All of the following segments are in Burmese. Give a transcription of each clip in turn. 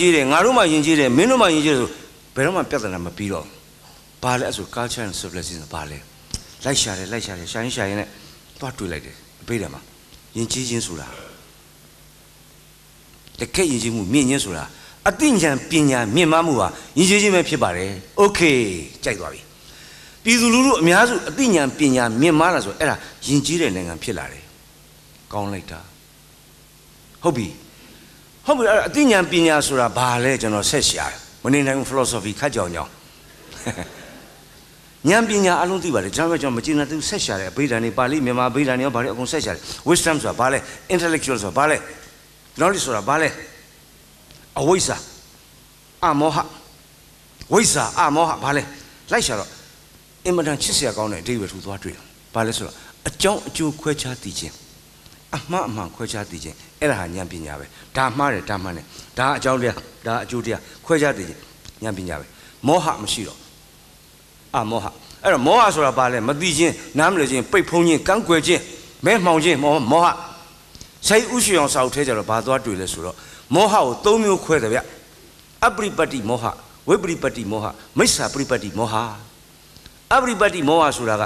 ကြီးတယ်ငါတို့မှယဉ်ကျေးတယ်မင်းတို့မှယဉ်ကျေးတယ်ဆိုဘယ်တော့မှပြဿနာမပြီးတော့ဘာလဲအဲ့ဆို culture and civilization ဘာလဲလိုက်ရှာတယ်လိုက်ရှာတယ်ရှာရင်ရှာရင်နဲ့သွားတွေ့လိုက်တယ်အပိဓာမှာယဉ်ကျေးခြင်းဆိုတာတကယ်ယဉ်ကျေးမှုမြင့်ခြင်းဆိုတာအသိဉာဏ်ပညာမြင့်မားမှုဟာယဉ်ကျေးခြင်းပဲဖြစ်ပါတယ်โอเคကြိုက်သွားပြီပြည်သူလူထုအများစုအသိဉာဏ်ပညာမြင့်မားတာဆိုအဲ့ဒါယဉ်ကျေးတဲ့နိုင်ငံဖြစ်လာတယ်ကောင်းလိုက်တာဟုတ်ပြီ ဟုတ်ပြီအဲ့ဒါအသိဉာဏ်ပညာဆိုတာဘာလဲကျွန်တော်ဆက်ရှာတယ်မနေနိုင်ဘူး philosophy ခတ်ကြောင်ကြောင်ဉာဏ်ပညာအလုံးသိပါတယ်ကျွန်တော်ကျွန်တော်မကျင်တဲ့သူဆက်ရှာတယ်အဘိဓာန်တွေပါဠိမြန်မာအဘိဓာန်တွေရောဘာတွေအကုန်ဆက်ရှာတယ် wisdom ဆိုတာဘာလဲ intellectual ဆိုတာဘာလဲ knowledge ဆိုတာဘာလဲအဝိဇ္ဇာအမောဟဝိဇ္ဇာအမောဟဘာလဲလိုက်ရှာတော့အင်မတန်ချစ်စရာကောင်းတဲ့အတိတ်ပဲထူသွားတွေ့တယ်ဘာလဲဆိုတော့အကြောင်းအကျိုးခွဲခြားသိခြင်း အမှားအမှန်ခွဲခြားသိခြင်းအဲ့ဒါဟာဉာဏ်ပညာပဲဒါမှားတယ်ဒါမှန်တယ်ဒါအကြောင်းတရားဒါအကျိုးတရားခွဲခြားသိခြင်းဉာဏ်ပညာပဲမောဟမရှိတော့အမောဟအဲ့တော့မောဟဆိုတာဘာလဲမသိခြင်းနားမလည်ခြင်းပိတ်ဖုံးခြင်းကန့်ကွယ်ခြင်းမဲမှောင်ခြင်းမောဟမောဟစိတ်ဥရှိအောင်စာအုပ်ထဲကြတော့ဘာသွားတွေ့လဲဆိုတော့မောဟကို၃မျိုးခွဲတယ်ဗျအပရိပတ္တိမောဟဝိပရိပတ္တိမောဟမိစ္ဆာပရိပတ္တိမောဟအပရိပတ္တိမောဟဆိုတာက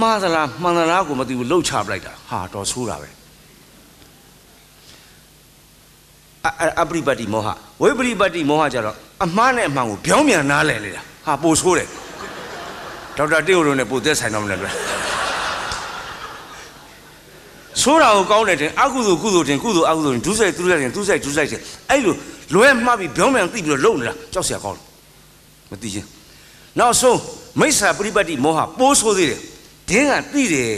မှားသလားမှန်သလားကိုမသိဘူးလှုပ်ချပလိုက်တာဟာတော်ဆိုးတာပဲ အပရိပတ္တိမောဟဝိပရိပတ္တိမောဟကြတော့အမှားနဲ့အမှန်ကိုပြောင်းပြန်နားလည်လေတာဟာပိုဆိုးတယ်ဒေါက်တာတေကိုတို့နဲ့ပိုသက်ဆိုင်တော့မလဲတွေ့ဆိုးတာကိုကောင်းတယ်တင်အကုသိုလ်ကုသိုလ်တင်ကုသိုလ်အကုသိုလ်တင်ဒုစရိုက်ဒုစရိုက်တင်ဒုစရိုက်ဒုစရိုက်တင်အဲ့လိုလွဲမှားပြီးပြောင်းပြန်သိပြီးတော့လုံနေတာကြောက်စရာကောင်းတယ်မသိချင်းနောက်ဆုံးမိစ္ဆာပရိပတ်တိမောဟပိုးဆိုးသေးတယ်ဒင်းကသိတယ်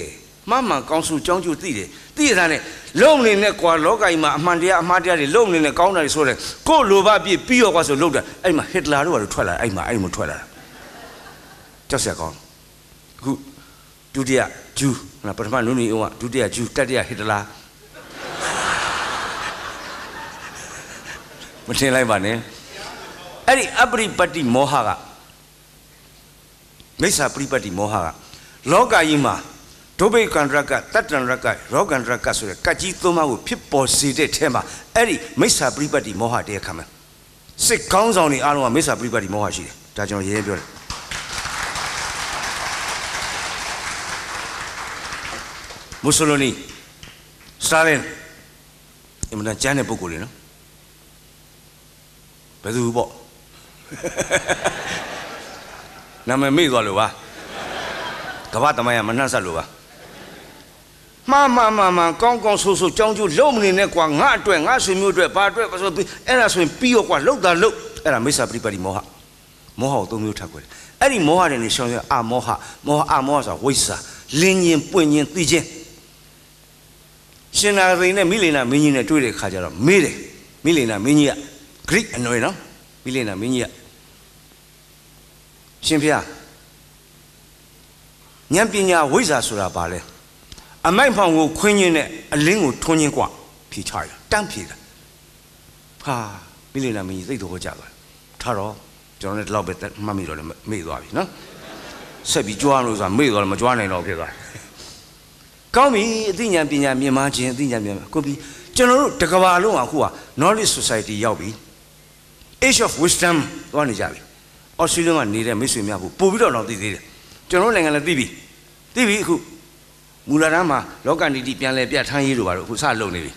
မှန်မှန်ကောင်းစုကြောင်းကျိုးသိတယ်သိရတာနဲ့လုံနေနဲ့ကွာလောကကြီးမှာအမှန်တရားအမှားတရားတွေလုံနေနဲ့ကောင်းတာတွေဆိုတယ်ကို့လိုဘပြည့်ပြီးရောကွာဆိုလုံတာအဲ့မှာဟစ်တလာတို့ကထွက်လာအဲ့မှာအဲ့မှာထွက်လာတာကြောက်စရာကောင်းအခုဒုတိယဂျူးနော်ပထမနုနီအောင်ကဒုတိယဂျူးတတိယဟစ်တလာမထင်လိုက်ပါနဲ့အဲ့ဒီအပရိပတ္တိမောဟကမိစ္ဆာပရိပတ္တိမောဟကလောကကြီးမှာ ဒုဗိကန္တရကတတ္တန္တရကရောကန္တရကဆိုတဲ့ကတ်ကြီးသုံးပါးကိုဖြစ်ပေါ်စေတဲ့ထဲမှာအဲ့ဒီမိစ္ဆာပရိပတ္တိမောဟတရားခံမယ်စစ်ကောင်းဆောင်တွေအားလုံးကမိစ္ဆာပရိပတ္တိမောဟရှိတယ်ဒါကျွန်တော်ရေးရေးပြောတယ်မူဆိုလိုနီစတာလင်အမှန်တန်ကျမ်းတဲ့ပုဂ္ဂိုလ်လေနော်ဘယ်သူပေါ့နာမည်မေ့သွားလို့ပါကမ္ဘာတမန်ရမနှက်ဆက်လို့ပါ မှားမှားမှားမှားကောင်းကောင်းဆိုးဆိုးကြောင်းကျိုးလုံးမနေနဲ့ကွာငါအတွက်ငါဆွေမျိုးအတွက်ဘာအတွက်ဆိုပြီးအဲ့ဒါဆိုရင်ပြီးရောကွာလှုပ်တာလှုပ်အဲ့ဒါမိစ္ဆာပရိပတိမောဟမောဟကိုသုံးမျိုးထပ်ခွဲတယ်အဲ့ဒီမောဟတွေနေရှောင်ရအမောဟမောဟအမောဟဆိုတာဝိဇ္ဇာလင်းရင်ပွင့်ရင်သိခြင်းရှင်နာသိနဲ့မိလေနာမင်းကြီးနဲ့တွေ့တဲ့ခါကျတော့မေးတယ်မိလေနာမင်းကြီးက Greek အနွယ်နော်မိလေနာမင်းကြီးကရှင်ဖေဟာဉာဏ်ပညာဝိဇ္ဇာဆိုတာဘာလဲ အမိုက်ဖောင်ကိုခွင်းခြင်းနဲ့အလင်းကိုထွန်းခြင်းกว่าဖြေချရတာတန်းဖြေတာဟာမိလေနာမင်းကြီးသိတော့ကြသွားထားတော့ကျွန်တော်လည်းဒီလောက်ပဲမှတ်မိတော့လည်းမေ့သွားပြီနော်ဆက်ပြီးကြွားလို့ဆိုတာမေ့သွားလည်းမကြွားနိုင်တော့ဖြစ်သွားတယ် ကောင်းပြီအသိဉာဏ်ပညာမြင်မှခြင်းအသိဉာဏ်မြင်ကိုပြီးကျွန်တော်တို့တကဘာလုံးအခုက knowledge society ရောက်ပြီ age of wisdom သွားနေကြပြီအော်စတြေးလျမှာနေတဲ့မိတ်ဆွေများကိုပို့ပြီးတော့တော့သိသေးတယ်ကျွန်တော်တို့နိုင်ငံလည်းသိပြီသိပြီအခု မူလာတန်းမှာလောကနီတိပြန်လဲပြတ်ထမ်းရေးတို့ပါတော့အခုစလုံနေပြီ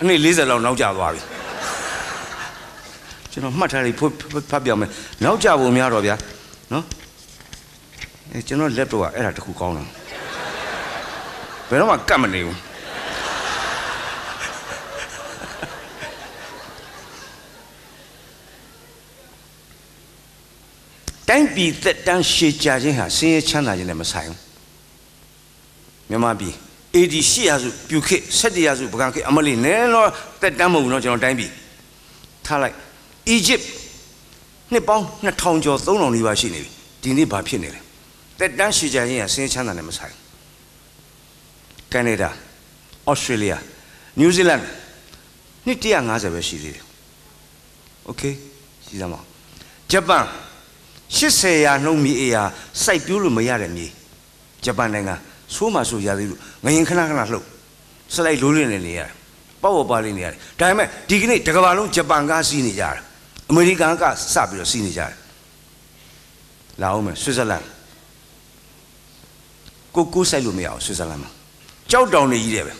အနည်း40လောက်နောက်ကျသွားပြီကျွန်တော်မှတ်ထားလိုက်ဖတ်ဖတ်ပြမယ်နောက်ကျဖို့များတော့ဗျာနော်အဲကျွန်တော် laptop ကအဲ့ဒါတခုကောင်းတယ်ဘယ်တော့မှကတ်မနေဘူးတိုင်းပြည်သက်တမ်းရှည်ကြခြင်းဟာဆင်းရဲချမ်းသာခြင်းနဲ့မဆိုင်ဘူး မြန်မာပြည် AD 8ရာစုပြူခေတ်7ရာစုပကံခေတ်အမလီနည်းတော့သက်တမ်းမဟုတ်ဘူးเนาะကျွန်တော်တိုင်းပြည်ထားလိုက် Egypt နှစ်ပေါင်း2000ကျော်3000နီးပါးရှိနေပြီဒီနေ့ဘာဖြစ်နေလဲသက်တမ်းရှည်ကြခြင်းဟာဆင်းရဲချမ်းသာနဲ့မဆိုင်ဘူး ကနေဒါဩစတြေးလျနယူးဇီလန်နှစ်150ပဲရှိသေးတယ်โอเคရှိသမောဂျပန်80ရာနှုန်းမြေအေးရာစိုက်ပြိုးလို့မရတဲ့မြေဂျပန်နိုင်ငံ ဆိုးမှဆိုရသေးလို့ငရင်ခဏခဏလှုပ်စလိုက်လိုးလင်းနေနေရတယ်ပေါ့ပေါ့ပါလေးနေရတယ်ဒါပေမဲ့ဒီကနေ့တစ်ကမ္ဘာလုံးဂျပန်ကစီးနေကြတယ်အမေရိကန်ကစပြီးတော့စီးနေကြတယ်လာအောင်မယ်ဆွစ်ဇာလန်ကိုကိုဆိုင်လို့မရအောင်ဆွစ်ဇာလန်မှာကြောက်တောင်နေကြီးတယ်ပဲ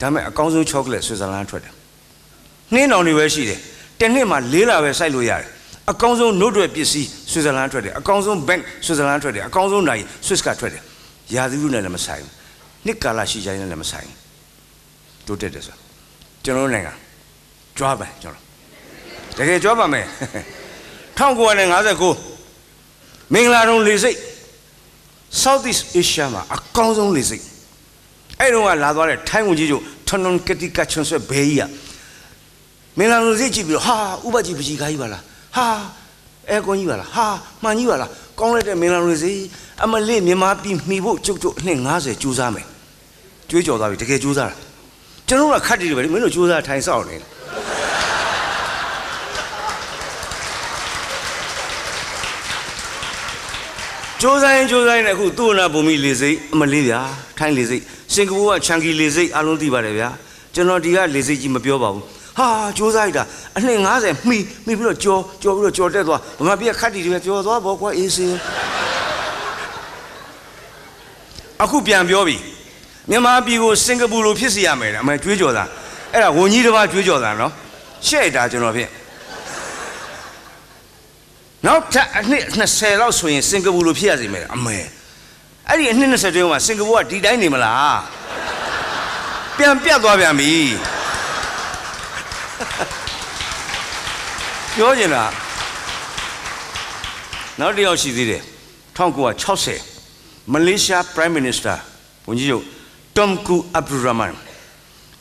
ဒါပေမဲ့အကောင်းဆုံးချောကလက်ဆွစ်ဇာလန်ထွက်တယ်နှင်းတောင်တွေပဲရှိတယ်တစ်နှစ်မှာလေးလာပဲစိုက်လို့ရတယ်အကောင်းဆုံးနှုတ်တွေပစ္စည်းဆွစ်ဇာလန်ထွက်တယ်အကောင်းဆုံးဘက်ဆွစ်ဇာလန်ထွက်တယ်အကောင်းဆုံးနိုင်ဆွစ်ကထွက်တယ် ရာသီဥတုနဲ့လည်းမဆိုင်ဘူးနှစ်ကာလရှိကြရင်လည်းမဆိုင်ဘူးတိုးတက်တယ်ဆိုကျွန်တော်တို့နိုင်ငံကြွားပါကျွန်တော်တကယ်ကြွားပါမယ်1959မင်္ဂလာတုံးလေစိတ် South East Asia မှာအကောင်းဆုံးလေစိတ်အဲ့တုန်းကလာသွားတဲ့ထိုင်းဝန်ကြီးချုပ်ထွန်းထွန်းကတိကချွန်ဆွဲဘေးကြီးကမင်္ဂလာတုံးစိတ်ကြည့်ပြီးတော့ဟာဥပကြီးပကြီးကားကြီးပါလားဟာအဲကွန်ကြီးပါလားဟာမှန်ကြီးပါလား ကောင်းလိုက်တဲ့မင်္ဂလာတုံးစိတ်အမလေးမြန်မာပြည်မှီဖို့ကျုပ်ကျုပ်အနှစ်90ကြိုးစားမယ်ကြွေးကြော်သွားပြီတကယ်ကြိုးစားတာကျွန်တော်တို့ကခတ်တည်တယ်ပဲမင်းတို့ကြိုးစားထိုင်ဆောက်နေတယ်ကြိုးစားရင်ကြိုးစားရင်အခုသူ့နာဘုံမီလေစိတ်အမလေးဗျာထိုင်းလေစိတ်စင်ကာပူကချန်ကီလေစိတ်အလုံးသိပါတယ်ဗျာကျွန်တော်ဒီကလေစိတ်ကြီးမပြောပါဘူး ဟာကြိုးစားရတာအနှစ်90မှီမှီပြီးတော့ကြော်ကြော်ပြီးတော့ကြော်တက်သွားဗမာပြည်ကခတ်တည်တယ်ပဲကြော်သွားပေါ့ကွာအေးစင်းအခုပြန်ပြောပြီမြန်မာပြည်ကိုစင်ကာပူလိုဖြစ်စီရမယ်တဲ့အမေကြွေးကြော်တာအဲ့ဒါဝန်ကြီးတစ်ပါးကြွေးကြော်တာနော်ရှဲ့တာကျွန်တော်ဖြင့်နောက်ထပ်အနှစ်20လောက်ဆိုရင်စင်ကာပူလိုဖြစ်ရစီမယ်အမေအဲ့ဒီအနှစ်20တွင်းမှာစင်ကာပူကဒီတိုင်းနေမလားပြန်ပြတ်သွားပြန်ပြီ ပြောချင်တာနောက်တစ်ယောက်ရှိသေးတယ်1960မလေးရှား Prime Minister ဝန်ကြီးချုပ်တွမ်ကူအဗ်ဒူရမန်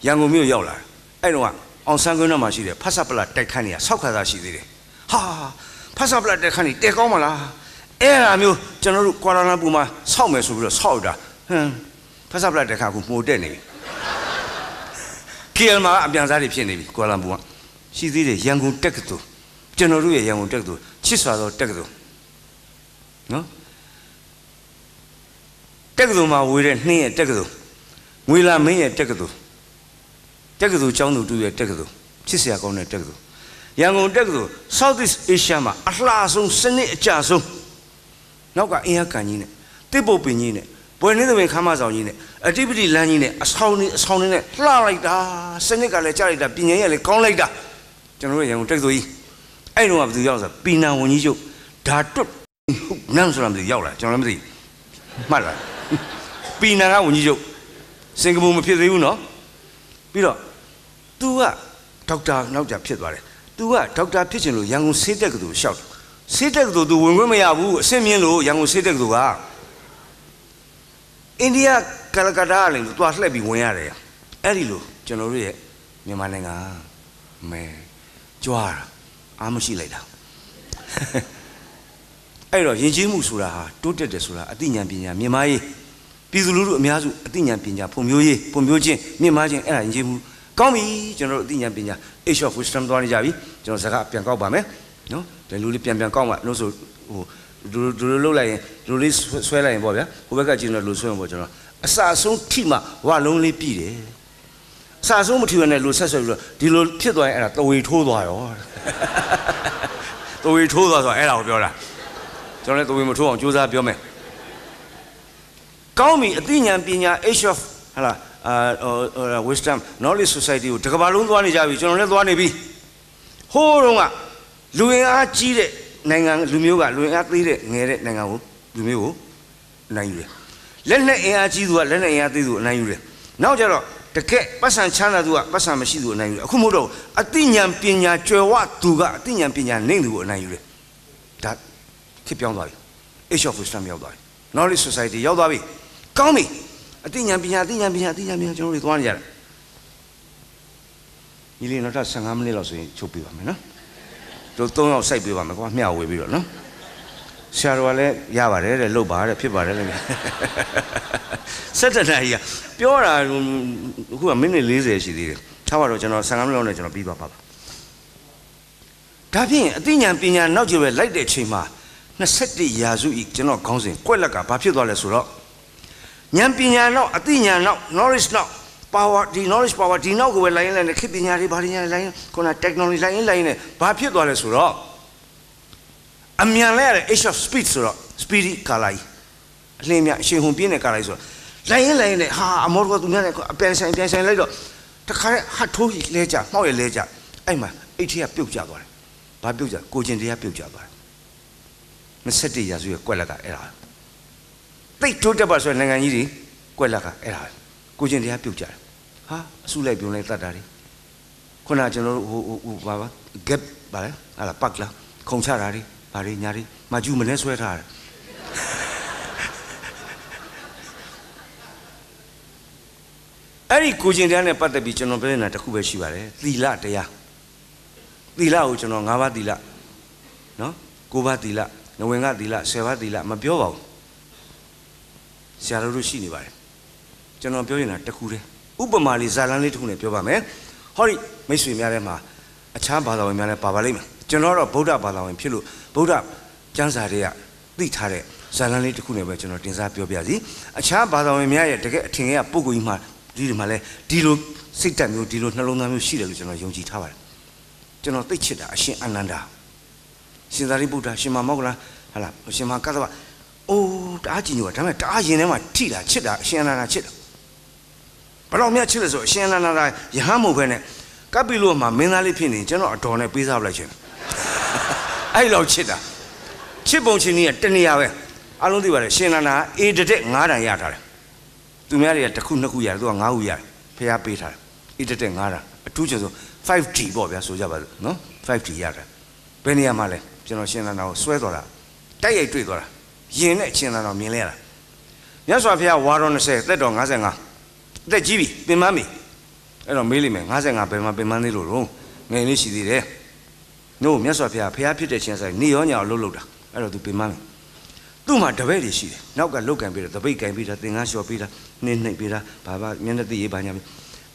ရန်ကုန်မြို့ရောက်လာအဲ့တော့အောင်ဆန်းကွင်းတော်မှာရှိတယ်ဖတ်ဆပ်ပလတ်တိုက်ခန်းနေရဆောက်ခါသာရှိသေးတယ်ဟာဖတ်ဆပ်ပလတ်တိုက်ခန်းနေတဲကောင်းမလားအဲ့ဒါမျိုးကျွန်တော်တို့ကွာလာလမ်ပူမှာဆောက်မယ်ဆိုပြီးတော့ဆောက်တာဟမ်ဖတ်ဆပ်ပလတ်တိုက်ခန်းကိုမှုတက်နေပြီ KL မှာအပြန်စားတွေဖြစ်နေပြီကွာလာလမ်ပူကရှိသေးတယ်ရန်ကုန်တက္ကသိုလ် ကျွန်တော်တို့ရဲ့ရန်ကုန်တက္ကသိုလ်ချစ်စွာသောတက္ကသိုလ်နော်တက္ကသိုလ်မှာဝေတဲ့နှင်းရဲ့တက္ကသိုလ်ငွေလာမင်းရဲ့တက္ကသိုလ်တက္ကသိုလ်ကျောင်းသူတူရဲ့တက္ကသိုလ်ချစ်စရာကောင်းတဲ့တက္ကသိုလ်ရန်ကုန်တက္ကသိုလ် South East Asia မှာအလှဆုံးစနစ်အကျဆုံးနောက်ကအင်အားကန်ကြီးနဲ့တစ်ပုတ်ပင်ကြီးနဲ့ပွဲနေသမင်ခမ်းမဆောင်ကြီးနဲ့အတိပတိလမ်းကြီးနဲ့အဆောင်နေအဆောင်နေနဲ့လှလိုက်တာစနစ်ကလည်းကြားလိုက်တာပညာရေးလည်းကောင်းလိုက်တာကျွန်တော်တို့ရန်ကုန်တက္ကသိုလ်ကြီး အဲ့တော့ကဘယ်သူရောက်ဆိုပီနာဝန်ကြီးချုပ်ဓာတွတ်ဟုတ်နမ်းဆိုတာမသိရောက်လာကျွန်တော်လည်းမသိမှတ်လားပီနာကဝန်ကြီးချုပ်စင်ကာပူမဖြစ်သေးဘူးနော်ပြီးတော့ तू ကဒေါက်တာနောက်ကြဖြစ်သွားတယ် तू ကဒေါက်တာဖြစ်ချင်လို့ရန်ကုန်ဆေးတက်ကတူရှောက်တယ်ဆေးတက်ကတူ तू ဝင်ခွင့်မရဘူးအဆင့်မြင့်လို့ရန်ကုန်ဆေးတက်ကတူကအိန္ဒိယကလကတ္တာကလည်းသူသွားလှည့်ပြီးဝင်ရတယ်အဲ့ဒီလိုကျွန်တော်တို့ရဲ့မြန်မာနိုင်ငံမဲကြွားတာ အားမရှိလိုက်တာအဲ့တော့ယဉ်ကျေးမှုဆိုတာဟာတိုးတက်တယ်ဆိုတာအသိဉာဏ်ပညာမြင်မာရေးပြည်သူလူထုအများစုအသိဉာဏ်ပညာဖွံ့ဖြိုးရေးဖွံ့ဖြိုးခြင်းမြင့်မားခြင်းအဲ့ဒါယဉ်ကျေးမှုကောင်းပြီကျွန်တော်တို့အသိဉာဏ်ပညာ age of wisdom သွားနေကြပြီကျွန်တော်စကားပြန်ကောက်ပါမယ်နော်ဒီလူလေးပြန်ပြန်ကောက်မှလို့ဆိုဟိုဒူဒူလုတ်လိုက်ရင်လူလေးဆွဲလိုက်ရင်ပေါ့ဗျာဟိုဘက်ကကြည့်တော့လူဆွဲရင်ပေါ့ကျွန်တော်အစအဆုံးထိမှဝလုံးလေးပြည်တယ် အစအဆုံးမထိရနဲ့လူဆက်ဆွဲပြီးတော့ဒီလိုဖြစ်သွားရင်အဲ့ဒါတဝေထိုးသွားရောတဝေထိုးသွားဆိုအဲ့ဒါကိုပြောတာကျွန်တော်လည်းတဝေမထိုးအောင်ကြိုးစားပြောမယ်ကောင်းပြီအသိဉာဏ်ပညာ age of ဟာလားအာ wisdom knowledge society ကိုတစ်ကမ္ဘာလုံးသွားနေကြပြီကျွန်တော်လည်းသွားနေပြီဟိုးတုန်းကလူရင်အားကြီးတဲ့နိုင်ငံလူမျိုးကလူရင်အားသေးတဲ့ငယ်တဲ့နိုင်ငံကိုလူမျိုးကိုနိုင်ယူတယ်လက်နဲ့အင်အားကြီးသူကလက်နဲ့အင်အားသေးသူကိုနိုင်ယူတယ်နောက်ကြတော့ တကက်ပတ်စံချမ်းသာသူကပတ်စံမရှိသူကိုနိုင်ယူတယ်အခုမဟုတ်တော့အသိဉာဏ်ပညာကျွယ်ဝသူကအသိဉာဏ်ပညာနှိမ့်သူကိုနိုင်ယူတယ်ဒါခေတ်ပြောင်းသွားပြီ age of wisdom ရောက်သွားပြီ knowledge society ရောက်သွားပြီကောင်းပြီအသိဉာဏ်ပညာအသိဉာဏ်ပညာအသိဉာဏ်ပညာကျွန်တော်တို့သွားနေကြတယ်ဒီလေးနောက်ထပ်15မိနစ်လောက်ဆိုရင်ချုပ်ပြပါမယ်နော်တို့၃ယောက်စိုက်ပေးပါမယ်ကွာမျှဝေပြီးတော့နော် ဆရာတော်ကလည်းရပါတယ်တဲ့လှုပ်ပါတဲ့ဖြစ်ပါတယ်လည်းဆက်တနာကြီးကပြောတာအခုကမိနစ်40ရှိသေးတယ်ထားပါတော့ကျွန်တော်15မိနစ်လောက်နဲ့ကျွန်တော်ပြီးသွားပါပါဒါဖြင့်အသိဉာဏ်ပညာနောက်ကျပဲလိုက်တဲ့ချိန်မှာ21ရာစုဤကျွန်တော်ခေါင်းစဉ်ကွက်လက်ကဘာဖြစ်သွားလဲဆိုတော့ဉာဏ်ပညာနောက်အသိဉာဏ်နောက် knowledge နောက်ပ power ဒီ knowledge power ဒီနောက်ကိုပဲလိုက်ရင်လည်းခေတ်ပညာတွေဘာတွေညာတွေလိုက်ရင်ခုန technology လိုက်ရင်လိုက်ရင်ဘာဖြစ်သွားလဲဆိုတော့ အမြန်လဲရတဲ့ age of speed ဆိုတော့ speedy ကာလာကြီးအလင်းမြအရှင်ဟုန်ပြင်းတဲ့ကာလာကြီးဆိုတော့လိုက်ရင်လိုက်ရင်လည်းဟာအမောကသူများနဲ့အပြန်ဆိုင်ပြန်ဆိုင်လိုက်တော့တခါတည်းဟတ်ထိုးကြီးလဲကြမှောက်ရလဲကြအဲ့မှာအိတ်ထက်ကပြုတ်ကျသွားတယ်ဘာပြုတ်ကျကိုကျင်တရားပြုတ်ကျသွားတယ်21ရာစုရဲ့ကွက်လက်ကအဲ့ဒါတိတ်တိုးတက်ပါဆိုရင်နိုင်ငံကြီးတွေကွက်လက်ကအဲ့ဒါကိုကျင်တရားပြုတ်ကျတယ်ဟာအစုလိုက်ပြုံးလိုက်တတ်တာတွေခုနကကျွန်တော်တို့ဟိုဟိုဘာပါ gap ပါလေဟာလားပတ်လားခုံချတာတွေ ဘာတွေညာတွေမကျူးမလဲဆွဲထားတယ်အဲ့ဒီကိုကျင်တရားနဲ့ပတ်သက်ပြီးကျွန်တော်ပြောနေတာတစ်ခုပဲရှိပါတယ်သီလတရားသီလကိုကျွန်တော်၅ပါးသီလနော်၉ပါးသီလနဝင်ကသီလ၁၀ပါးသီလမပြောပါဘူးဆရာတော်တို့ရှိနေပါတယ်ကျွန်တော်ပြောနေတာတစ်ခုတည်းဥပမာလေးဇာလန်းလေးတစ်ခုနဲ့ပြောပါမယ်ဟောဒီမိတ်ဆွေများထဲမှာအခြားဘာသာဝင်များလည်းပါပါလိမ့်မယ် ကျွန်တော်တော့ဗုဒ္ဓဘာသာဝင်ဖြစ်လို့ဗုဒ္ဓကျမ်းစာတွေကသိထားတဲ့ဇာလန်းလေးတစ်ခုနဲ့ပဲကျွန်တော်တင်စားပြောပြစီအခြားဘာသာဝင်များရဲ့တကယ်အထင်ကြီးပုဂ္ဂိုလ်ကြီးမှာဒီဒီမှာလဲဒီလိုစိတ်တက်မျိုးဒီလိုနှလုံးသားမျိုးရှိတယ်လို့ကျွန်တော်ယုံကြည်ထားပါတယ်ကျွန်တော်သိချစ်တာအရှင်အနန္ဒာရှင်သာရိပုတ္တရာရှင်မမောဂလဟာလားရှင်မကသဗအိုးတအားကြည်ညိုတာဒါပေမဲ့တအားရင်ထဲမှာထိတာချစ်တာအရှင်အနန္ဒာချစ်တာဘယ်တော့မှချစ်လဲဆိုအရှင်အနန္ဒာယဟန်မဟုတ်ဘဲနဲ့ကပ်ပြီလို့မှမင်းသားလေးဖြစ်နေကျွန်တော်အတော်နဲ့ပေးစားပလိုက်ခြင်း အဲ့လောက်ချစ်တာချစ်ပုံချင်းကြီးကတနေရာပဲအလုံးသိပါတယ်ရှင်အနန္ဒာအေတတက်9တန်ရထားတယ်သူများတွေကတစ်ခုနှစ်ခုရတယ်သူက9ခုရတယ်ဖះပေးထားတယ်အေတတက်9တန်အထူးကျဆို 5D ပေါ့ဗျာဆိုကြပါစို့နော် 5D ရတယ်ဘယ်နေရာမှာလဲကျွန်တော်ရှင်အနန္ဒာကိုဆွဲတော်တာတိုက်ရိုက်တွေ့သွားတာယင်နဲ့ရှင်အနန္ဒာမြင်လဲရတာမြတ်စွာဘုရားဝါတော်20သက်တော်55အသက်ကြီးပြီပင်မပြီအဲ့တော့မေးလိမ့်မယ်55ဘယ်မှာပင်မသေးလို့တော့ငယ်လေးရှိသေးတယ် နို့မြတ်စွာဘုရားဖះဖြစ်တဲ့ချင်းဆိုင်နေရောညာကိုလှုပ်လှုပ်တာအဲ့တော့သူပင်မပြီသူ့မှာတပည့်တွေရှိတယ်နောက်ကလုတ်ကန်ပြီးတော့တပိတ်ကန်ပြီးတာသင်္ကန်းလျှော်ပြီးတာနှင်းနှိပ်ပြီးတာဘာဘာမျက်နှာသိရေးဘာညာပြီး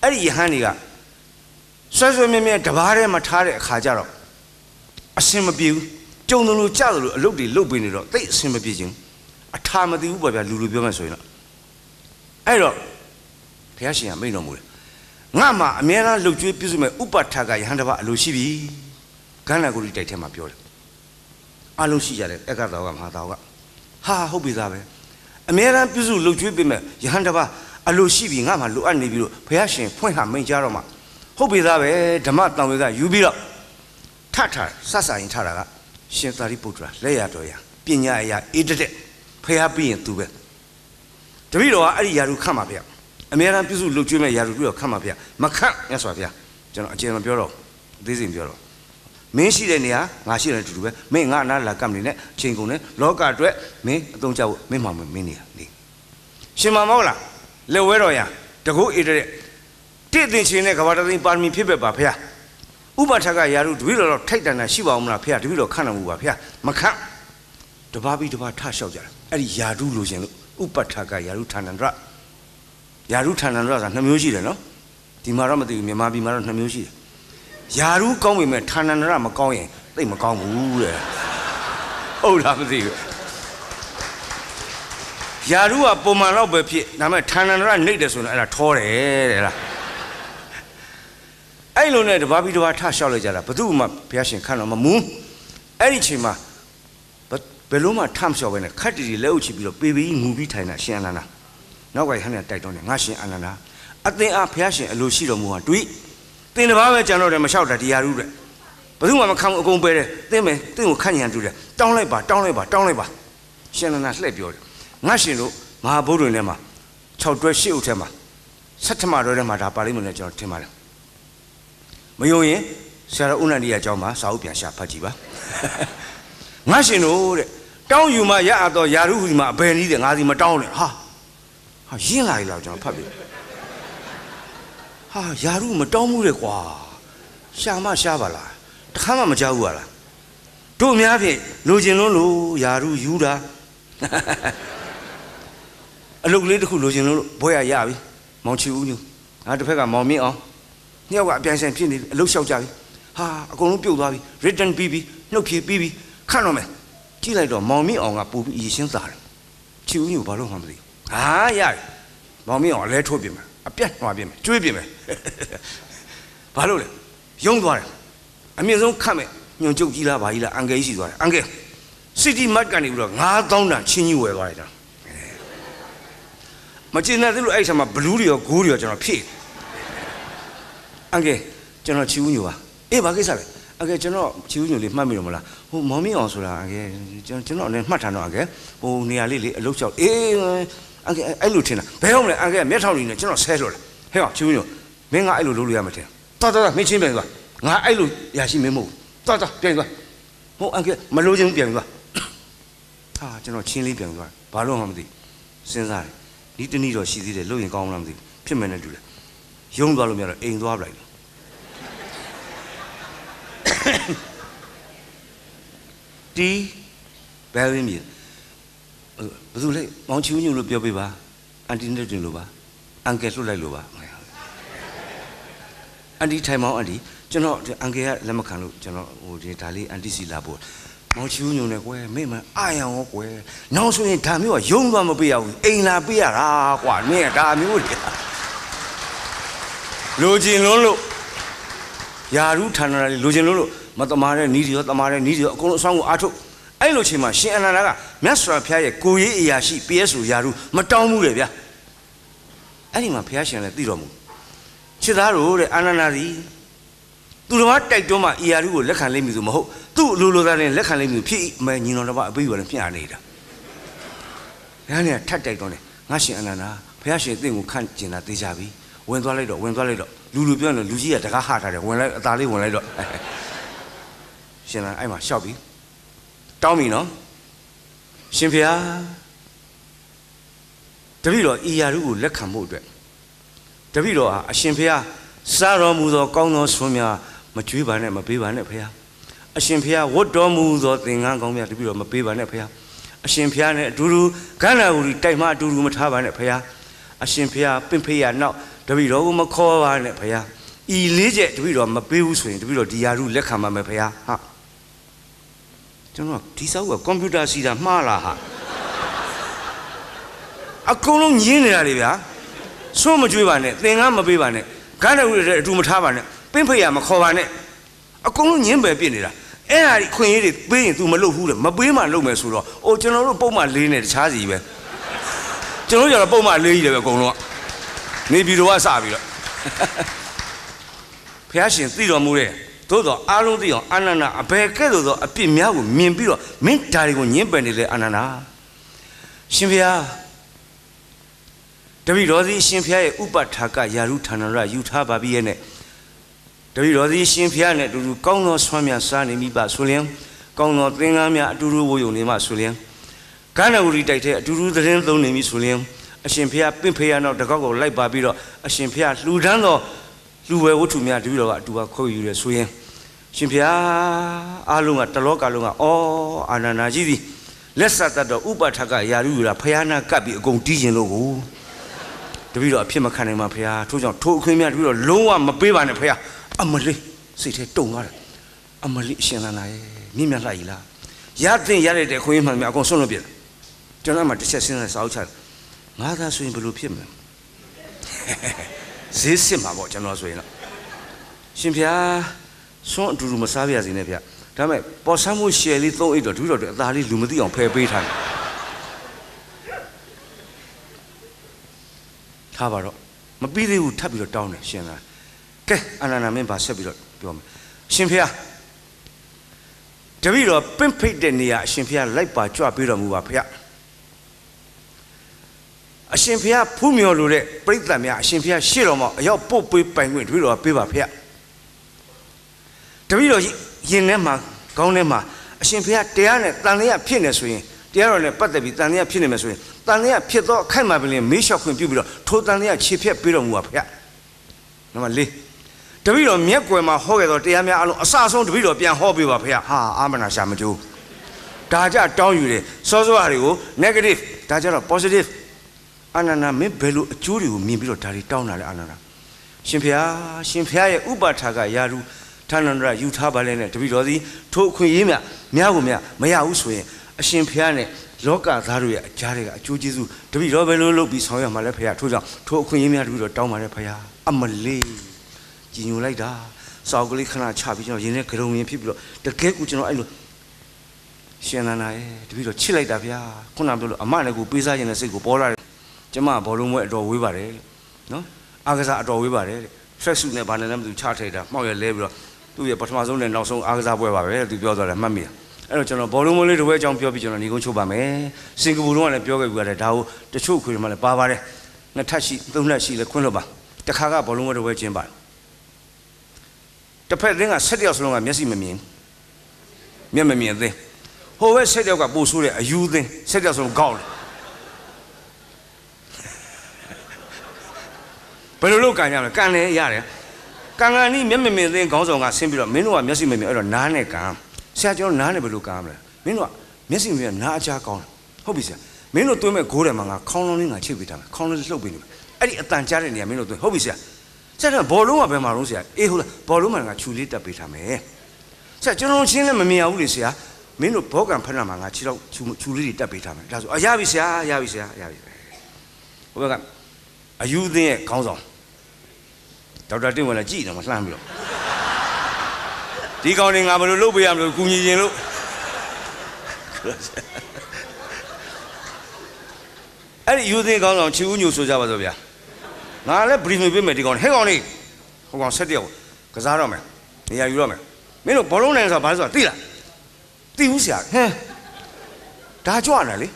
အဲ့ဒီယဟန်တွေကဆွဲဆွဲမြဲမြဲတပားထဲမှာထားတဲ့အခါကျတော့အစင်မပြေဘူးကြုံတယ်လို့ကြားတယ်လို့အလုပ်တွေလုပ်ပေးနေတော့တိတ်အစင်မပြေခြင်းအထာမသိဘူးပေါ့ဗျာလူလူပြောမှဆိုရင်တော့အဲ့တော့ဘုရားရှင်ကမိန့်တော်မူတယ်ငါမှအများအားလှုပ်ကြွေးပြုစုမဲ့ဥပထကယဟန်တပအလိုရှိပြီ ခန္ဓာကိုယ်ကြီးတိုက်ထဲမှာပြောတယ်အလုံးရှိကြတယ်အက္ခတော်ကမဟာတော်ကဟာဟုတ်ပြီသားပဲအများအားပြုစုလှုပ်ကြွေးပေးမဲ့ယဟန်တပအလိုရှိပြီငါမှလိုအပ်နေပြီလို့ဘုရားရှင်ဖွင့်ဟာမိန့်ကြတော့မှဟုတ်ပြီသားပဲဓမ္မတောင်တွေကယူပြီးတော့ထထဆက်ဆိုင်ထတာကရှင်သာရိပုတ္တရာလက်ရတော်ရပညာအရာအေးတက်ဖះပြီးရင်သူပဲတပည့်တော်ကအဲ့ဒီယာရုခတ်မှာဗျအများအားပြုစုလှုပ်ကြွေးမဲ့ယာရုပြီးတော့ခတ်မှာဗျမခတ်မြတ်စွာဘုရားကျွန်တော်အကျဉ်းမပြောတော့အသေးစိတ်ပြောတော့ မင်းရှိတဲ့နေရာငါရှိတဲ့အတူတူပဲမင်းငါအနာလာကပ်နေနဲ့အချိန်ကုန်နဲ့လောကအတွက်မင်းအသုံးချဖို့မင်းမှမင်းနေရနေရှင်မမောလားလက်ဝဲတော်ရတကုတ်အေးတဲ့တည့်တင်ချင်းနဲ့ကဘာတသိန်းပါရမီဖြစ်ပဲပါဖះဥပထကယာရုတပည့်တော်တော့ထိုက်တန်တာရှိပါအောင်မလားဖះတပည့်တော်ခန့်တော်မူပါဖះမခန့်တပါးပြီးတပါးထလျှောက်ကြတယ်အဲ့ဒီယာရုလိုချင်လို့ဥပထကယာရုဌာနန္ဒရယာရုဌာနန္ဒရဆိုတာနှမျိုးရှိတယ်နော်ဒီမှာတော့မသိဘူးမြန်မာပြည်မှာတော့နှမျိုးရှိတယ် ယာရုကောင်းပေမဲ့ဌာနန္ဒရမကောင်းရင်သိမကောင်းဘူးတဲ့ဟုတ်လားမသိဘူးယာရုကပုံမှန်တော့ပဲဖြစ်ဒါပေမဲ့ဌာနန္ဒရနှိမ့်တယ်ဆိုရင်အဲ့ဒါထောတယ်တဲ့လားအဲ့လိုနဲ့တပါးပြီးတပါးထလျှောက်လိုက်ကြတာဘယ်သူမှဘုရားရှင်ခန့်တော်မမူအဲ့ဒီချိန်မှာဘယ်လို့မှထမလျှော်ပဲနဲ့ခတ်တီတီလက်အုပ်ချပြီးတော့ပေပေကြီးငူပြီးထိုင်တာရှင်အနန္ဒာနောက်ကဟန်နဲ့တိုက်တော့နေငါရှင်အနန္ဒာအသင်အားဘုရားရှင်အလိုရှိတော်မူဟာတွေး သင်တစ်ပါးပဲကြံတော့တယ်မလျှောက်တာတရားရုတဲ့ဘယ်သူမှမခံဘူးအကုန်ပဲတယ်သင်မယ်သင်ကိုခန့်ညံတူတယ်တောင်းလိုက်ပါတောင်းလိုက်ပါတောင်းလိုက်ပါရှင်အနန္ဒာလှည့်ပြောတယ်ငါရှင်တို့မဟာဘုဒ္ဓဝင်ထဲမှာ6တွဲ8အုပ်ထဲမှာဆက်ထမတော်ထဲမှာဒါပါလိမ့်မယ်လို့ကျွန်တော်ထင်ပါတယ်မယုံရင်ဆရာတော်ဦးနန္ဒီရဲ့အကြောင်းမှာစာအုပ်ပြန်ရှာဖတ်ကြည့်ပါငါရှင်တို့တဲ့တောင်းယူမှရအပ်တော့ယာရုဟူဒီမှာအဘယ်နည်းတဲ့ငါစီမတောင်းနဲ့ဟာဟာရင်းလာပြီလားကျွန်တော်ဖတ်ပြီ ဟာယာရုမတောင်းဘူးတဲ့ကွာရှာမရှာပါလားတခါမှမကြောက်ဘူးလားတို့အများဖြင့်လိုချင်လို့လို့ယာရုယူတာအလုတ်ကလေးတစ်ခုလိုချင်လို့ဘွဲရရပြီမောင်ချီဦးညူငါတစ်ဖက်ကမောင်မင်းအောင်နှစ်ယောက်ကအပြိုင်ဆိုင်ဖြစ်နေအလုတ်လျှောက်ကြပြီဟာအကုန်လုံးပြုတ်သွားပြီ return ပြီးပြီနှုတ်ဖြေပြီးပြီခန့်တော့မယ်ကြည့်လိုက်တော့မောင်မင်းအောင်ကပူပြီးအရှင်းစားတယ်ချီဦးညူဘာလို့မှမသိဟာရတယ်မောင်မင်းအောင်လဲထိုးပြင်မှာ အပြတ်နှွာပြင်မယ်ကျွေးပြင်မယ်ဘာလို့လဲယုံသွားတယ်အမြင့်ဆုံးခတ်မဲ့ညွန်ကျုပ်ကြီးလားဘာကြီးလားအန်ကယ်ကြီးရှိသွားတယ်အန်ကယ်စီတီမတ်ကနေပြီးတော့9000တန်ချင်းကြီးဝယ်သွားတယ်ကျွန်တော်မကျင်တဲ့သူလို့အဲ့ဆာမှာဘလူးတွေရောဂိုးတွေရောကျွန်တော်ဖြည့်အန်ကယ်ကျွန်တော်ချီဦးညိုပါအေးဘာကိစ္စလဲအကယ်ကျွန်တော်ချီဦးညိုလေးမှတ်မိတော့မလားဟိုမောင်မင်းအောင်ဆိုတာအကယ်ကျွန်တော်ကျွန်တော်လည်းမှတ်ထားတော့အကယ်ဟိုနေရာလေးလေးအလုတ်ချောက်အေး အကယ်အဲ့လိုထင်တာဘယ်ဟုတ်မလဲအကယ်မျက်ထောင်ကြီးနဲ့ကျွန်တော်ဆဲလို့လားဟဲ့အောင်ချီဦးညိုမင်းကအဲ့လိုလုပ်လို့ရမှာထင်တော်တော်မင်းချင်းပြန်သွားငါအဲ့လိုရရှိမင်းမဟုတ်တော်တော်ပြန်သွားဟိုအကယ်မလို့ချင်းပြန်သွားဟာကျွန်တော်ချင်းလေးပြန်သွားဘာလို့မှမသိစဉ်းစားတယ်ဒီတနည်းတော့ရှိသေးတယ်လို့ရင်ကောင်းမလားမသိဖြစ်မယ်နဲ့တူတယ်ယုံသွားလို့မရတော့အိမ်သွားပလိုက်တီဘယ်ရင်းမြေ ဘယ်သူလဲမောင်ချူညူလို့ပြောပြပါအန်တီနဲ့တင်လို့ပါအန်ကယ်လွတ်လိုက်လို့ပါအန်တီထိုင်မောင်အန်တီကျွန်တော်အန်ကယ်ကလက်မခံလို့ကျွန်တော်ဟိုဒီဒါလေးအန်တီစီလာဖို့မောင်ချူညူနဲ့ကွယ်မိမအာရံရောကွယ်နောက်ဆိုရင်ဒါမျိုးကယုံသွားမပေးရဘူးအိမ်လာပေးရတာကွာမင်းကဒါမျိုးတွေလိုချင်လုံးလို့ယာရုဌာနလေးလိုချင်လုံးလို့မတမာတဲ့နီးတွေရောတမာတဲ့နီးတွေရောအကုန်လုံးအဆောင်ကိုအားထုတ်အဲ့လိုချိန်မှာရှင်အနန္ဒာက မြတ်စွာဘုရားရဲ့ကိုရေးအရာရှိပြည့်စုံယာရုမတောင်းဘူးလေဗျာအဲ့ဒီမှာဘုရားရှင်လည်းသိတော်မူခြေသားတို့တဲ့အာနန္ဒာဒီသူတော်ဘာတိုက်တွန်းမှအရာရုကိုလက်ခံလိမ့်မည်ဆိုမဟုတ်သူ့အလိုလိုသားနဲ့လက်ခံလိမ့်မည်ဖြစ်မယ်ညီတော်တစ်ပါးအပိယော်လည်းမျှနေတာဒါနဲ့ထတ်တိုက်တွန်းတယ်ငါရှင်အနန္ဒာဘုရားရှင်တင့်ကိုခန့်ကျင်တာသိကြပြီဝင်သွားလိုက်တော့ဝင်သွားလိုက်တော့လူလူပြောရင်လူကြီးကတကားဟထားတယ်ဝင်လိုက်အသာလေးဝင်လိုက်တော့ရှင်လာအဲ့မှာရှောက်ပြီတောင်းပြီနော် ရှင်ဖျားတပည့်တော်ဤယာရုကိုလက်ခံဖို့အတွက်တပည့်တော်ဟာအရှင်ဖျားစားတော်မူသောကောင်းသောဆွမ်းများမကြွေးပါနဲ့မပေးပါနဲ့ဖျားအရှင်ဖျားဝတ်တော်မူသောသင်္ကန်းကောင်းများတပည့်တော်မပေးပါနဲ့ဖျားအရှင်ဖျားနဲ့အတူတူခန္ဓာကိုယ်ကြီးတိုက်မှအတူတူမထားပါနဲ့ဖျားအရှင်ဖျားပင့်ဖေးရနောက်တပည့်တော်ကိုမခေါ်ပါနဲ့ဖျားဤလေးချက်တပည့်တော်မပေးဘူးဆိုရင်တပည့်တော်ဒီယာရုလက်ခံပါမယ်ဖျားဟာ ကျွန်တော်ဒီစောက်ကကွန်ပျူတာစီတာမှားလားဟာအကုန်လုံးညင်းနေတာလေဗျာစွန့်မကြွေးပါနဲ့သင်္ကန်းမပေးပါနဲ့ခန္ဓာကိုယ်တွေအတူမထားပါနဲ့ပင့်ဖေးရမခေါ်ပါနဲ့အကုန်လုံးညင်းပယ်ပြစ်နေတာအဲ့ဟာဒီခွင့်ရေးတွေပေးရင် तू မလုပ်ဘူးလေမပေးမှလုပ်မယ်ဆိုတော့အိုကျွန်တော်တို့ပုံမှန်လေးနဲ့တခြားစီပဲကျွန်တော်တို့ကျတော့ပုံမှန်လေးကြီးတယ်ပဲအကုန်လုံးကနေပြည်တော်ကစပြီးတော့ဖះရှင်သိတော်မူတဲ့ သို့တော့အားလုံးသိအောင်အာနန္ဒအဘယ်ကဲ့သို့သောအပြစ်များကိုမြင်ပြီးတော့မင်းဒါတွေကိုညှင်းပယ်နေလေအာနန္ဒရှင်ဖះတပည့်တော်သည်ရှင်ဖះရဲ့ဥပထာကယာရုဌာနရယူထားပါပြီရဲ့နဲ့တပည့်တော်သည်ရှင်ဖះနဲ့အတူတူကောင်းသောဆွမ်းများစားနေမိပါဆိုလျင်ကောင်းသောသင်္ကန်းများအတူတူဝိုးယုံနေမှဆိုလျင်ကန္နဝရီတိုက်တဲ့အတူတူသတင်းသုံးနေပြီဆိုလျင်အရှင်ဖះပင့်ဖေရနောက်တကောက်ကိုလိုက်ပါပြီးတော့အရှင်ဖះလှူဒန်းသော လူဝဲဝတ္ထုများတပည့်တော်ကအတူပါခေါ်ယူရဆိုရင်ရှင်ဖះအားလုံးကတလောကလုံးကဩအာနန္ဒာကြီးသည်လက်ဆက်တတ်တော့ဥပထကယာရုယူတာဖះနာကပ်ပြီးအကုန်တီးခြင်းလို့ကိုတပည့်တော်အဖြစ်မခံနိုင်ပါဖះထို့ကြောင့်ထိုအခွင့်များတပည့်တော်လုံးဝမပေးပါနဲ့ဖះအမလေးစိတ်ထဲတုံသွားတယ်အမလေးအရှင်လန္ဒာရဲ့မြင့်မြတ်လှကြီးလားရတဲ့ရတဲ့ခွင့်မှန်များအကုန်ဆုံးလို့ပြတယ်ကျွန်တော်မှတစ်ချက်စဉ်းစားစာအုပ်ချတယ်ငါသာဆိုရင်ဘယ်လိုဖြစ်မလဲ ဈေးစစ်မှာပေါ့ကျွန်တော်ဆိုရင်တော့ရှင်ဖျားဆွန်းအတူတူမစားပြရစီနဲ့ဗျဒါပေမဲ့ပေါ်ဆမ်းမှုရှယ်လေး၃အိတ်တော့ဒူးတော်အသားလေးလူမသိအောင်ဖယ်ပေးထားတယ်ထားပါတော့မပြီးသေးဘူးထပ်ပြီးတော့တောင်းတယ်ရှင်လားကဲအနန္ဒမင်းပါဆက်ပြီးတော့ပြောမယ်ရှင်ဖျားတပည့်တော်ပင့်ဖိတ်တဲ့နေရာအရှင်ဖျားလိုက်ပါကြွပေးတော်မူပါဖျား အရှင်ဖျားဖူးမြော်လို့တဲ့ပြိဿတ်များအရှင်ဖျားရှေ့တော်မှာအရောက်ပို့ပေးပိုင်ခွင့်တပည့်တော်ပေးပါဖျားတပည့်တော်ရင်ထဲမှာခေါင်းထဲမှာအရှင်ဖျားတရားနဲ့တန်လျာဖြစ်နေဆိုရင်တရားတော်နဲ့ပတ်သက်ပြီးတန်လျာဖြစ်နေမယ်ဆိုရင်တန်လျာဖြစ်သောအခိုက်မှာပင်မေးလျှောက်ခွင့်ပြုပြီးတော့ထိုတန်လျာခြေဖြတ်ပေးတော်မူပါဖျားနံပါတ်၄တပည့်တော်မျက်ကွယ်မှာဟောခဲ့သောတရားများအလုံးအစအဆုံးတပည့်တော်ပြန်ဟောပေးပါဖျားဟာအာမနာရှာမကျိုးဒါကြတောင်းယူတယ်စောစောဟာတွေကို negative ဒါကြတော့ positive အာနန္ဒမင်းဘယ်လိုအကျိုးတွေကိုမြင်ပြီးတော့ဒါတွေတောင်းတာလဲအာနန္ဒရှင်ဖျားရှင်ဖျားရဲ့ဥပါထာကယာရုဌာနန္ဒရယူထားပါလဲနဲ့တပည့်တော်သည်ထိုအခွင့်အရေးမြများကိုမြမရဘူးဆိုရင်အရှင်ဖျားနဲ့လောကသားတို့ရဲ့အကြားတွေကအကျိုးကျေးဇူးတပည့်တော်ဘယ်လိုလုပ်ပြီးဆောင်ရမှာလဲဖေရထို့ကြောင့်ထိုအခွင့်အရေးများတပည့်တော်တောင်းပါတယ်ဖေရအမလေးကြီးညိုလိုက်တာစောက်ကလေးခဏချပြီးကျွန်တော်ရင်းနဲ့ကြုံရင်ဖြစ်ပြီးတော့တကယ်ကိုကျွန်တော်အဲ့လိုရှင်နန္ဒာရဲ့တပည့်တော်ချစ်လိုက်တာဗျာခုနပြောလို့အမနဲ့ကိုပေးစားခြင်းနဲ့စိတ်ကိုပေါ်လာတယ် ကျမဘောလုံးပွဲအတော်ဝေးပါတယ်နော်အားကစားအတော်ဝေးပါတယ် track suit နဲ့ဘာနဲ့လဲမသိဘူးချထိတ်တာမှောက်ရလဲပြီးတော့သူ့ရဲ့ပထမဆုံးနဲ့နောက်ဆုံးအားကစားပွဲပါပဲသူပြောသွားတယ်မှတ်မိတာအဲ့တော့ကျွန်တော်ဘောလုံးမလေးတစ်ပွဲအကြောင်းပြောပြီးကျွန်တော်ညီကုန်းချုပ်ပါမယ်စင်ကာပူတုန်းကလည်းပြောခဲ့ပြီးရတယ်ဒါကိုတချို့ခွေတွေမှလည်းပါပါတယ်နှစ်ထပ်ရှိသုံးထပ်ရှိလဲခွင့်လို့ပါတခါကဘောလုံးမတစ်ပွဲကျင်းပါတယ်တစ်ဖက်သင်းကဆက်တယောက်စလုံးကမျက်စိမမြင်မျက်မမြင်သင်းဟိုဘက်ဆက်တယောက်ကပို့ဆိုးတဲ့အယူသင်းဆက်တယောက်စလုံးကောက်တယ် ဘယ်လိုလုပ်ကန်ကြမလဲကန်လဲရတယ်ကန်ကန်နီးမျက်မမြင်သင်းခေါင်းဆောင်ကဆင်းပြီးတော့မင်းတို့ကမျက်စိမမြင်အဲ့တော့နားနဲ့ကန်ဆရာကျွန်တော်နားနဲ့ဘယ်လိုကန်မလဲမင်းတို့ကမျက်စိမမြင်နားအချာကောင်းတယ်ဟုတ်ပြီဆရာမင်းတို့သွင်းမဲ့ဂိုးတယ်မှာငါခေါင်းလုံးလေးငါချိတ်ပေးထားမယ်ခေါင်းလုံးလေးလှုပ်ပေးနေမယ်အဲ့ဒီအတန်ကြားတဲ့နေရာမင်းတို့သွင်းဟုတ်ပြီဆရာဆရာဘောလုံးကဘယ်မှာလုံးဆရာအေးဟုတ်လားဘောလုံးမှာငါခြူလေးတက်ပေးထားမယ်ဆရာကျွန်တော်ချင်းလည်းမမြင်ဘူးလေဆရာမင်းတို့ဘောကန်ဖက်နာမှာငါခြေတော့ခြူခြူလေးတွေတက်ပေးထားမယ်ဒါဆိုအရပြီဆရာရပြီဆရာရပြီဟိုဘက်ကအယူသင်းရဲ့ခေါင်းဆောင် ဒေါက်တာတင့်ဝင်လည်းကြည်တယ်မလှမ်းပြီးတော့ဒီကောင်တွေငါဘယ်လိုလုပ်ပေးရမလို့ကူညီခြင်းလို့အဲ့ဒီယူသင်းကောင်းဆောင်ချီဦးညိုဆိုကြပါစို့ဗျာငါလည်း briefing ပေးမယ်ဒီကောင်ဟဲ့ကောင်လေးဟိုကောင်ဆက်တယောက်ကစားတော့မယ်နေရာယူတော့မယ်မင်းတို့ဘောလုံးနိုင်ဆိုတာဘာလဲဆိုတာသိလားသိဘူးဆရာဟမ်ဒါကြွတယ်လေ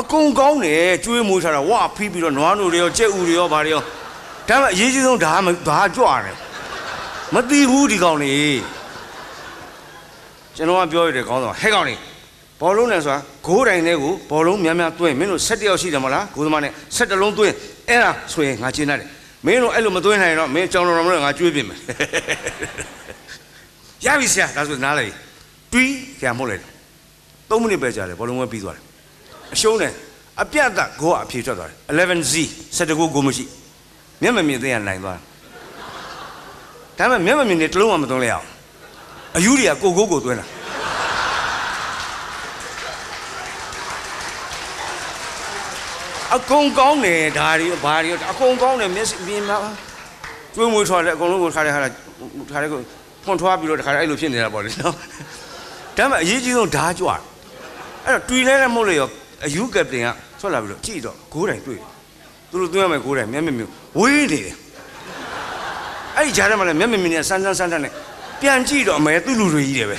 အကုန်ကောင်းတယ်ကျွေးမွေးထားတာဝါဖီးပြီးတော့နွားနိုတွေရောကြက်ဥတွေရောဘာတွေရော ဒါမှအရေးကြီးဆုံးဒါမှဒါကြွတယ်မသိဘူးဒီကောင်လေးကျွန်တော်ကပြောရတဲ့ကောင်းဆောင်ဟဲ့ကောင်လေးဘောလုံးနဲ့ဆိုတာဂိုးတိုင်တဲ့ကိုဘောလုံးများများသွင်းမင်းတို့၁၁ယောက်ရှိတယ်မလားဂိုးသမားနဲ့၁၁လုံးသွင်းအဲ့ဒါဆိုရင်ငါကျင်းတတ်တယ်မင်းတို့အဲ့လိုမသွင်းနိုင်တော့မင်းကြောင်တော်တော်မလို့ငါကျွေးပြင်မယ်ရပြီဆရာဒါဆိုနားလေတွီးကြံမို့လိုက်3မိနစ်ပဲကြာတယ်ဘောလုံးဝဲပြီးသွားတယ်အရှုံးတယ်အပြတ်သက်ဂိုးအဖြေထွက်သွားတယ် 11Z 17ဂိုးဂိုးမရှိ မျက်မမြင်သေးရနိုင်သွားတယ်ဒါပေမဲ့မျက်မမြင်နေတလုံးမှမသွင်းလိုက်အောင်အယူတွေကကိုကိုကိုသွင်းတာအကုန်ကောင်းတယ်ဒါတွေဘာတွေအကုန်ကောင်းတယ်မျက်စိမြင်မှာကျွေးမွေးထွားတယ်အကုန်လုံးကိုထားတယ်ဟာထားတယ်ကိုဖွန်ထွားပြီးတော့တခါအဲ့လိုဖြစ်နေတာပေါ့လေနော်ဒါပေမဲ့အရေးကြီးဆုံးဓာကြွအဲ့တော့တွီလဲလည်းမဟုတ်လေရောအယူကပတင်ကထွက်လာပြီးတော့ကြည့်တော့ဂိုးတိုင်တွေ့သူတို့သွင်းရမယ်ဂိုးတိုင်မျက်မြင်မြင် ဝေးနေတယ်အဲ့ဒီကြားထဲမှာလည်းမျက်မြင်မြင်နဲ့ဆန်းဆန်းဆန်းဆန်းနဲ့ပြန်ကြည့်တော့အမဲသူ့လူတွေကြီးတယ်ပဲ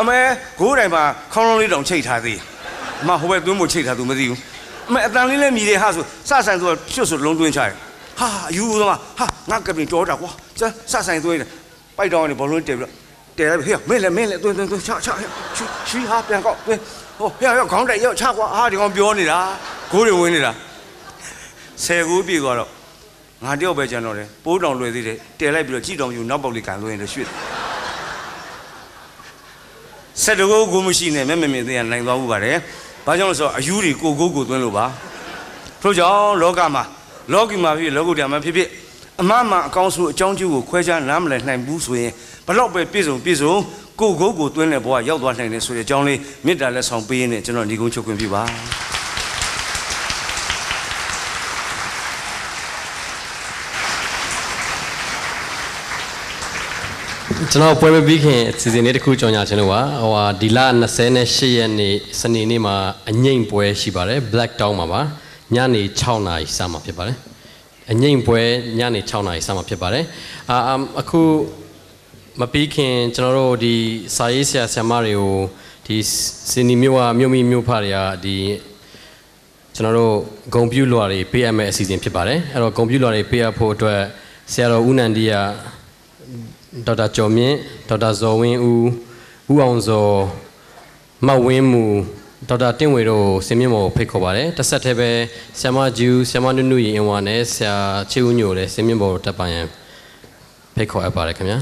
အမဲဂိုးတိုင်မှာခေါင်းလုံးလေးတောင်ချိတ်ထားသေးအမဟိုဘက်သွင်းဖို့ချိတ်ထားသူမသိဘူးအမဲအတန်လေးလည်းမြည်တယ်ဟာဆိုစဆိုင်ဆိုချွတ်ဆိုလုံးသွင်းချတယ်ဟာအယူသမားဟာငါကပင်တော်တာကွာစဆိုင်သွင်းတယ်ပိုက်တောင်းနေဘောလုံးတက်ပြီးတော့တဲလိုက်ဟေ့မင်းလည်းမင်းလည်းသွင်းသွင်းသွင်းချချချချီဟာပြန်ကောက်သွင်းဟိုဟေ့ဟေ့ခေါင်းတက်ရောက်ချကွာဟာဒီကောင်ပြောနေတာဂိုးတွေဝင်နေတာဆယ်ကိုပြေသွားတော့ ငါတယောက်ပဲကြံတော့တယ်ပိုးတောင်လွယ်သေးတယ်တဲလိုက်ပြီးတော့ကြည်တောင်ယူနောက်ပေါက်လေးကန်သွင်းတယ်ရွှေ့ဆက်တကိုးကိုမရှိနဲ့မဲ့မမြင်သေးရနိုင်သွားဘူးပါတယ်ဘာကြောင့်လဲဆိုတော့အယူတွေကိုကိုကိုသွင်းလို့ပါထို့ကြောင့်လောကမှာလောကီမှာဖြစ်လောကုတ္တရာမှာဖြစ်ဖြစ်အမှန်မှန်အကောင်းဆုံးအကြောင်းကျိုးကိုခွဲခြားနားမလည်နိုင်ဘူးဆိုရင်ဘလောက်ပဲပြည့်စုံပြည့်စုံကိုကိုကိုသွင်းတဲ့ဘဝရောက်သွားနိုင်တယ်ဆိုတဲ့အကြောင်းလေးမေတ္တာလက်ဆောင်ပေးရင်းနဲ့ကျွန်တော်ညီကုန်းချုပ်ခွင့်ပြုပါ ကျွန်တော်ပွဲမပြီးခင်အစီအစဉ်လေးတစ်ခုကြော်ညာခြင်းလို့ပါဟိုဟာဒီလ28ရက်နေ့စနေနေ့မှာအငိမ့်ပွဲရှိပါတယ် Black Town မှာပါညနေ6နာရီစမှာဖြစ်ပါတယ်အငိမ့်ပွဲညနေ6နာရီစမှာဖြစ်ပါတယ်အာအခုမပြီးခင်ကျွန်တော်တို့ဒီစာရေးဆရာဆရာမတွေကိုဒီစင်နီမျိုးကမြို့မိမြို့ဖတွေကဒီကျွန်တော်တို့ဂုံပြူလွာတွေပေးအပ်မဲ့အစီအစဉ်ဖြစ်ပါတယ်အဲ့တော့ဂုံပြူလွာတွေပေးအပ်ဖို့အတွက်ဆရာတော်ဦးနန္ဒီက ဒေါက်တာကျော်မြင့်ဒေါက်တာဇော်ဝင်းဦးဦးအောင်ဇော်မတ်ဝင်းမူဒေါက်တာတင့်ဝေတို့စင်မြင့်မော်ဖိတ်ခေါ်ပါတယ်တစ်ဆက်တည်းပဲဆ iam ဂျူးဆ iam နုနုရင်အင်ဝါနဲ့ဆရာချေဦးညိုလည်းစင်မြင့်မော်တက်ပါရန်ဖိတ်ခေါ်အပ်ပါတယ်ခင်ဗျာ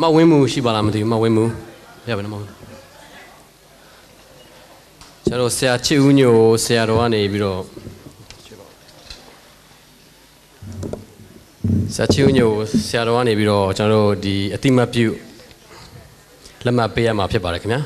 မဝင်းမှုရှိပါလားမသိဘူးမဝင်းမှုရပါမယ်မဝင်းကျွန်တော်ဆရာချစ်ဦးညိုဆရာတော်ကနေပြီးတော့ဆရာချစ်ဦးညိုဆရာတော်ကနေပြီးတော့ကျွန်တော်တို့ဒီအတိမတ်ပြုလက်မှတ်ပေးရမှာဖြစ်ပါတယ်ခင်ဗျာ